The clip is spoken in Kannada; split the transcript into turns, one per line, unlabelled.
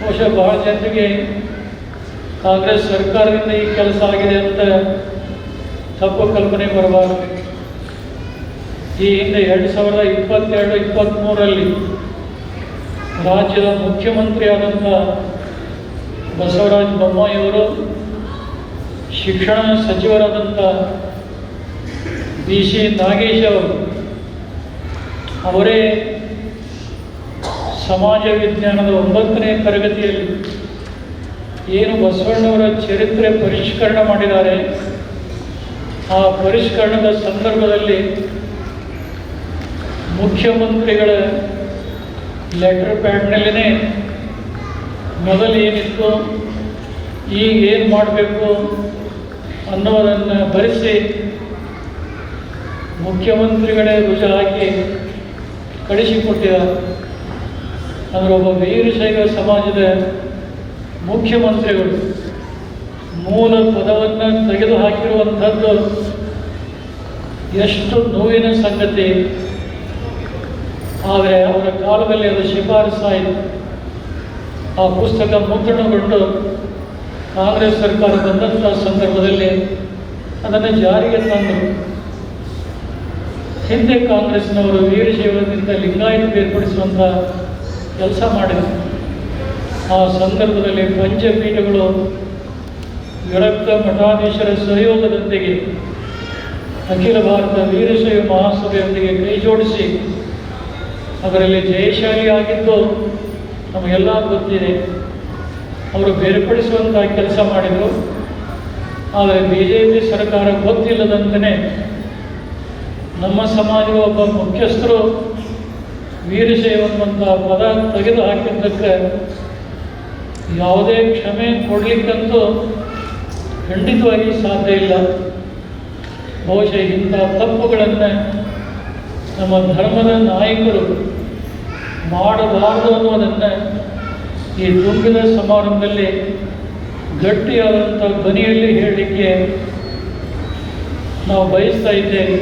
ಬಹುಶಃ ಬಹಳ ಜನರಿಗೆ ಕಾಂಗ್ರೆಸ್ ಸರ್ಕಾರದಿಂದ ಈ ಕೆಲಸ ಆಗಿದೆ ಅಂತ ತಪ್ಪು ಕಲ್ಪನೆ ಬರಬಾರದು. ಈ ಹಿಂದೆ ಎರಡು ಸಾವಿರದ ಇಪ್ಪತ್ತೆರಡು ಇಪ್ಪತ್ತ್ಮೂರರಲ್ಲಿ ರಾಜ್ಯದ ಮುಖ್ಯಮಂತ್ರಿಯಾದಂಥ ಬಸವರಾಜ ಬೊಮ್ಮಾಯಿಯವರು ಶಿಕ್ಷಣ ಸಚಿವರಾದಂಥ ಬಿ ಸಿ ನಾಗೇಶ್ ಅವರು ಅವರೇ ಸಮಾಜ ವಿಜ್ಞಾನದ ಒಂಬತ್ತನೇ ತರಗತಿಯಲ್ಲಿ ಏನು ಬಸವಣ್ಣವರ ಚರಿತ್ರೆ ಪರಿಷ್ಕರಣ ಮಾಡಿದ್ದಾರೆ, ಆ ಪರಿಷ್ಕರಣದ ಸಂದರ್ಭದಲ್ಲಿ ಮುಖ್ಯಮಂತ್ರಿಗಳ ಲೆಟರ್ ಪ್ಯಾಡ್ನಲ್ಲೇ ಮೊದಲು ಏನಿತ್ತು, ಈಗ ಏನು ಮಾಡಬೇಕು ಅನ್ನೋದನ್ನು ಭರಿಸಿ ಮುಖ್ಯಮಂತ್ರಿಗಳೇ ರುಜು ಹಾಕಿ ಕಳಿಸಿಕೊಟ್ಟಿದ್ದಾರೆ. ಅಂದರೆ ಒಬ್ಬ ವೀರಶೈವ ಸಮಾಜದ ಮುಖ್ಯಮಂತ್ರಿಗಳು ಮೂಲ ಪದವನ್ನು ತೆಗೆದು ಹಾಕಿರುವಂಥದ್ದು ಎಷ್ಟು ನೋವಿನ ಸಂಗತಿ. ಆದರೆ ಅವರ ಕಾಲದಲ್ಲಿ ಅದು ಶಿಫಾರಸಾಯಿತು ಆ ಪುಸ್ತಕ ಮುದ್ರಣಗೊಂಡು ಕಾಂಗ್ರೆಸ್ ಸರ್ಕಾರ ಬಂದಂಥ ಸಂದರ್ಭದಲ್ಲಿ ಅದನ್ನು ಜಾರಿಗೆ ತಂದರು ಹಿಂದೆ ಕಾಂಗ್ರೆಸ್ನವರು ವೀರಶೈವದಿಂದ ಲಿಂಗಾಯತ ಬೇರ್ಪಡಿಸುವಂಥ ಕೆಲಸ ಮಾಡಿದರು ಆ ಸಂದರ್ಭದಲ್ಲಿ ಪಂಚಪೀಠಗಳು ವಿರಕ್ತ ಮಠಾಧೀಶರ ಸಹಯೋಗದೊಂದಿಗೆ ಅಖಿಲ ಭಾರತ ವೀರಶೈವ ಮಹಾಸಭೆಯೊಂದಿಗೆ ಕೈ ಜೋಡಿಸಿ ಅದರಲ್ಲಿ ಜಯಶಾಲಿ ಆಗಿದ್ದು ನಮಗೆಲ್ಲ ಗೊತ್ತಿದೆ. ಅವರು ಬೇರ್ಪಡಿಸುವಂಥ ಕೆಲಸ ಮಾಡಿದರು. ಆದರೆ ಬಿ ಜೆ ಪಿ ಸರ್ಕಾರ ಗೊತ್ತಿಲ್ಲದಂತೆಯೇ ನಮ್ಮ ಸಮಾಜದ ಒಬ್ಬ ಮುಖ್ಯಸ್ಥರು ವೀರಶೈವ ಅನ್ನುವಂಥ ಪದ ತೆಗೆದು ಹಾಕಿದ್ದಕ್ಕೆ ಯಾವುದೇ ಕ್ಷಮೆ ಕೊಡಲಿಕ್ಕಂತೂ ಖಂಡಿತವಾಗಿ ಸಾಧ್ಯ ಇಲ್ಲ. ಬಹುಶಃ ಇಂಥ ತಪ್ಪುಗಳನ್ನು ನಮ್ಮ ಧರ್ಮದ ನಾಯಕರು ಮಾಡಬಾರದು ಅನ್ನೋದನ್ನು ಈ ತುಂಬಿದ ಸಮಾರಂಭದಲ್ಲಿ ಗಟ್ಟಿಯಾದಂಥ ಧ್ವನಿಯಲ್ಲಿ ಹೇಳಲಿಕ್ಕೆ ನಾವು ಬಯಸ್ತಾ ಇದ್ದೇವೆ.